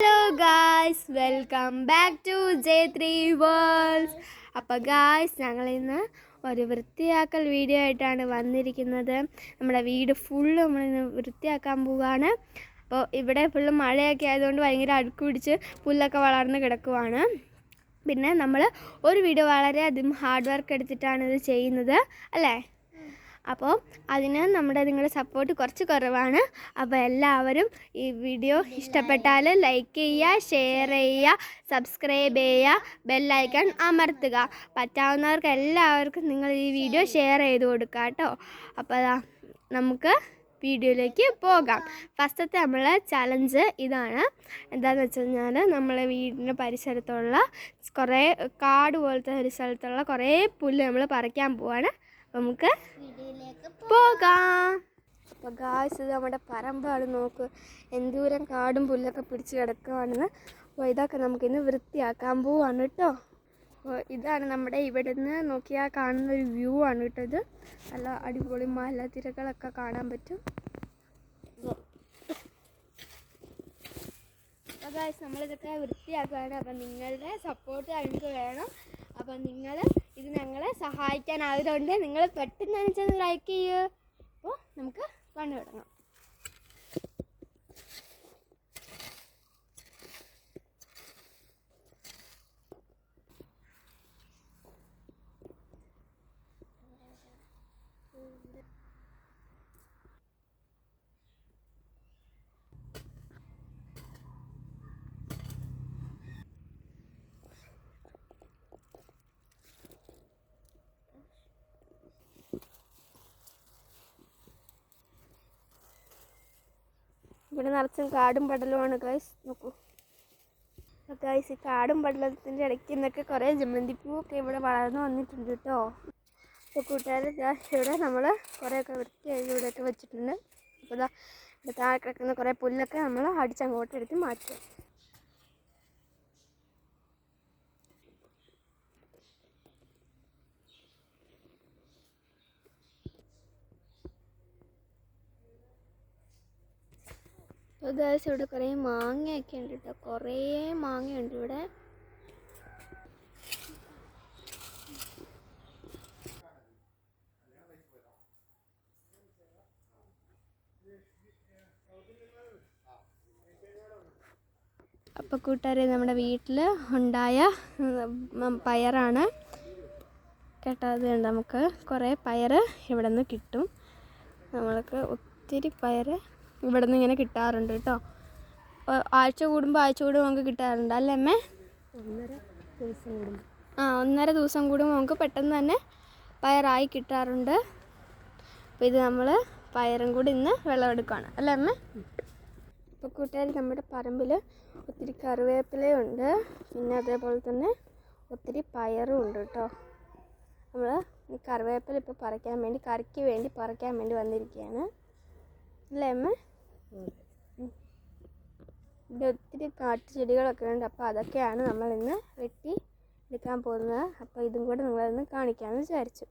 Hello guys welcome back to J three worlds അപ്പോൾ guys ഞങ്ങൾ ഇന്ന് ഒരു വൃത്തിയാക്കൽ വീഡിയോ ആയിട്ടാണ് വന്നിരിക്കുന്നത്. നമ്മുടെ വീട് ഫുള്ള് നമ്മളിന്ന് വൃത്തിയാക്കാൻ പോവുകയാണ് അപ്പോൾ ഇവിടെ ഫുള്ള് മഴയൊക്കെ ആയതുകൊണ്ട് ഭയങ്കര അടുക്ക് പിടിച്ച് പുല്ലൊക്കെ വളർന്ന് കിടക്കുവാണ്. പിന്നെ നമ്മൾ ഒരു വീഡിയോ വളരെയധികം ഹാർഡ് വർക്ക് എടുത്തിട്ടാണ് ഇത് ചെയ്യുന്നത്. അല്ലേ? അപ്പോൾ അതിന് നമ്മുടെ നിങ്ങളുടെ സപ്പോർട്ട് കുറച്ച് കുറവാണ്. അപ്പോൾ എല്ലാവരും ഈ വീഡിയോ ഇഷ്ടപ്പെട്ടാൽ ലൈക്ക് ചെയ്യുക ഷെയർ ചെയ്യുക സബ്സ്ക്രൈബ് ചെയ്യുക ബെല്ലൈക്കൺ അമർത്തുക. പറ്റാവുന്നവർക്ക് എല്ലാവർക്കും നിങ്ങൾ ഈ വീഡിയോ ഷെയർ ചെയ്ത് കൊടുക്കുക കേട്ടോ. അപ്പോൾ നമുക്ക് വീഡിയോയിലേക്ക് പോകാം. ഫസ്റ്റത്തെ നമ്മളെ ചലഞ്ച് ഇതാണ്. എന്താണെന്ന് വെച്ച് കഴിഞ്ഞാൽ നമ്മളെ വീടിന്റെ പരിസരത്തുള്ള കുറേ കാട് പോലത്തെ ഒരു സ്ഥലത്തുള്ള കുറേ പുല്ല് നമ്മൾ പറിക്കാൻ പോവാണ്. നമുക്ക് പോകാം. അപ്പോൾ ഗായ്സ് ഇത് നമ്മുടെ പറമ്പാണ്. നോക്ക് എന്തൂരം കാടും പുല്ലൊക്കെ പിടിച്ച് കിടക്കുവാണെന്ന്. അപ്പോൾ ഇതൊക്കെ നമുക്കിന്ന് വൃത്തിയാക്കാൻ പോവാണ് കേട്ടോ. അപ്പോൾ ഇതാണ് നമ്മുടെ ഇവിടെ നിന്ന് നോക്കിയാൽ കാണുന്ന ഒരു വ്യൂ ആണ് കേട്ടോ ഇത്. നല്ല അടിപൊളി മലതിരകളൊക്കെ കാണാൻ പറ്റും. അപ്പോൾ ഗായ്സ് നമ്മളിതൊക്കെ വൃത്തിയാക്കുകയാണ് അപ്പം നിങ്ങളുടെ സപ്പോർട്ട് ഞങ്ങൾക്ക് വേണം. അപ്പം നിങ്ങൾ ഇത് ഞങ്ങളെ സഹായിക്കാനായതുകൊണ്ട് നിങ്ങൾ പെട്ടെന്ന് ലൈക്ക് ചെയ്യൂ. അപ്പോൾ നമുക്ക് പണി തുടങ്ങാം ഇവിടെ നിറച്ചും കാടും പടലുമാണ് ഗൈസ് നോക്കൂ. ഗൈസ് ഈ കാടും പടലത്തിന്റെ ഇടയ്ക്ക് നിന്നൊക്കെ കുറേ ജമന്തിപ്പൂവൊക്കെ ഇവിടെ വളർന്നു വന്നിട്ടുണ്ട് കേട്ടോ. അപ്പോൾ കൂട്ടുകാരെ ഇവിടെ നമ്മൾ കുറേയൊക്കെ വൃത്തിയായി ഇവിടെയൊക്കെ വെച്ചിട്ടുണ്ട്. അപ്പോൾ ഇതാ താഴെ കിടക്കുന്ന കുറേ പുല്ലൊക്കെ നമ്മൾ അടിച്ചങ്ങോട്ടെടുത്ത് മാറ്റുക. അപ്പോൾ ഗൈസ് ഇവിടെ കുറേ മാങ്ങയൊക്കെ ഉണ്ട് കേട്ടോ കുറേ മാങ്ങയുണ്ട് ഇവിടെ. അപ്പോൾ കൂട്ടുകാരെ നമ്മുടെ വീട്ടിൽ ഉണ്ടായ പയറാണ്. കേട്ടോ അത് നമുക്ക് കുറേ പയർ ഇവിടെ നിന്ന് കിട്ടും. നമ്മൾക്ക് ഒത്തിരി പയർ ഇവിടെ നിന്ന് ഇങ്ങനെ കിട്ടാറുണ്ട് കേട്ടോ. ആഴ്ച കൂടുമ്പോൾ ആഴ്ച കൂടുമ്പോൾ നമുക്ക് കിട്ടാറുണ്ട്. അല്ലേ അമ്മേ? ഒന്നര ദിവസം ആ ഒന്നര ദിവസം കൂടുമ്പോൾ നമുക്ക് പെട്ടെന്ന് തന്നെ പയറായി കിട്ടാറുണ്ട്. അപ്പോൾ ഇത് നമ്മൾ പയറും കൂടി ഇന്ന് വിളവെടുക്കുകയാണ് അല്ലേ അമ്മ? ഇപ്പോൾ കൂട്ടുകാർ നമ്മുടെ പറമ്പിൽ ഒത്തിരി കറിവേപ്പിലയുണ്ട് പിന്നെ അതേപോലെ തന്നെ ഒത്തിരി പയറും ഉണ്ട് കേട്ടോ. നമ്മൾ ഈ കറിവേപ്പില ഇപ്പോൾ പറിക്കാൻ വേണ്ടി കറിക്ക് വേണ്ടി പറിക്കാൻ വേണ്ടി വന്നിരിക്കുകയാണ്. അല്ലേ അമ്മ? ഇവിടെ ഒത്തിരി കാട്ടുചെടികളൊക്കെ ഉണ്ട്. അപ്പോൾ അതൊക്കെയാണ് നമ്മൾ ഇന്ന് വെട്ടി എടുക്കാൻ പോകുന്നത്. അപ്പോൾ ഇതും കൂടെ നിങ്ങളൊന്ന് കാണിക്കാമെന്ന് വിചാരിച്ചു.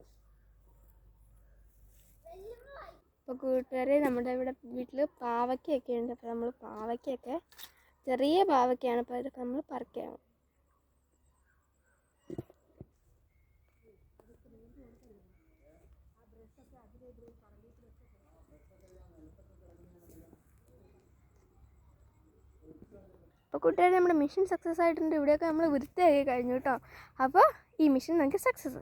അപ്പോൾ കൂട്ടുകാരെ നമ്മുടെ ഇവിടെ വീട്ടിൽ പാവയ്ക്കൊക്കെ ഉണ്ട്. അപ്പോൾ നമ്മൾ പാവയ്ക്കൊക്കെ ചെറിയ പാവയ്ക്കാണ്. അപ്പോൾ ഇതൊക്കെ നമ്മൾ പറിക്കണം. അപ്പോൾ കൂട്ടുകാർ നമ്മുടെ മിഷൻ സക്സസ് ആയിട്ടുണ്ട്. ഇവിടെയൊക്കെ നമ്മൾ വൃത്തിയാക്കി കഴിഞ്ഞു കേട്ടോ. അപ്പോൾ ഈ മിഷൻ നമുക്ക് സക്സസ്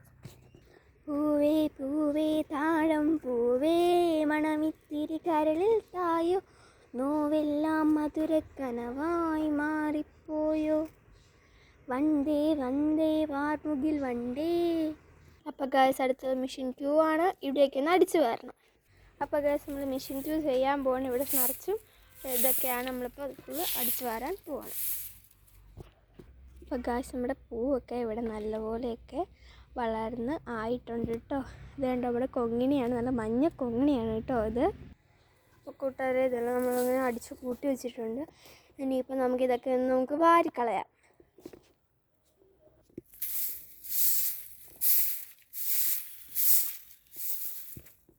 പൂവേ പൂവേ താഴം പൂവേ മണമിത്തിരി കരളിൽ തായോ. നോവെല്ലാം മധുരക്കനവായി മാറിപ്പോയോ. വണ്ടേ വണ്ടേ വാർമുകിൽ വണ്ടേ അപ്പോൾ ഗേൾസ് അടുത്തത് മിഷൻ ടു ആണ്. ഇവിടെയൊക്കെ ഒന്ന് അടിച്ചു വരണം. അപ്പോൾ ഗേൾസ് നമ്മൾ മിഷൻ ടു ചെയ്യാൻ പോകണം ഇവിടെ നിറച്ചും ഇതൊക്കെയാണ് നമ്മളിപ്പോൾ ഫുള്ള് അടിച്ചു വാരാൻ പോവാണ്. അപ്പോൾ ഗായ്സ് നമ്മുടെ പൂവൊക്കെ ഇവിടെ നല്ലപോലെയൊക്കെ വളർന്ന് ആയിട്ടുണ്ട് കേട്ടോ ഇത് കണ്ടോ കൊങ്ങിണിയാണ് നല്ല മഞ്ഞ കൊങ്ങിണിയാണ് കേട്ടോ ഇത്. അപ്പോൾ കൂട്ടുകാരെ ഇതെല്ലാം നമ്മളിങ്ങനെ അടിച്ച് കൂട്ടി വെച്ചിട്ടുണ്ട്. ഇനിയിപ്പോൾ നമുക്കിതൊക്കെ നമുക്ക് വാരിക്കളയാം.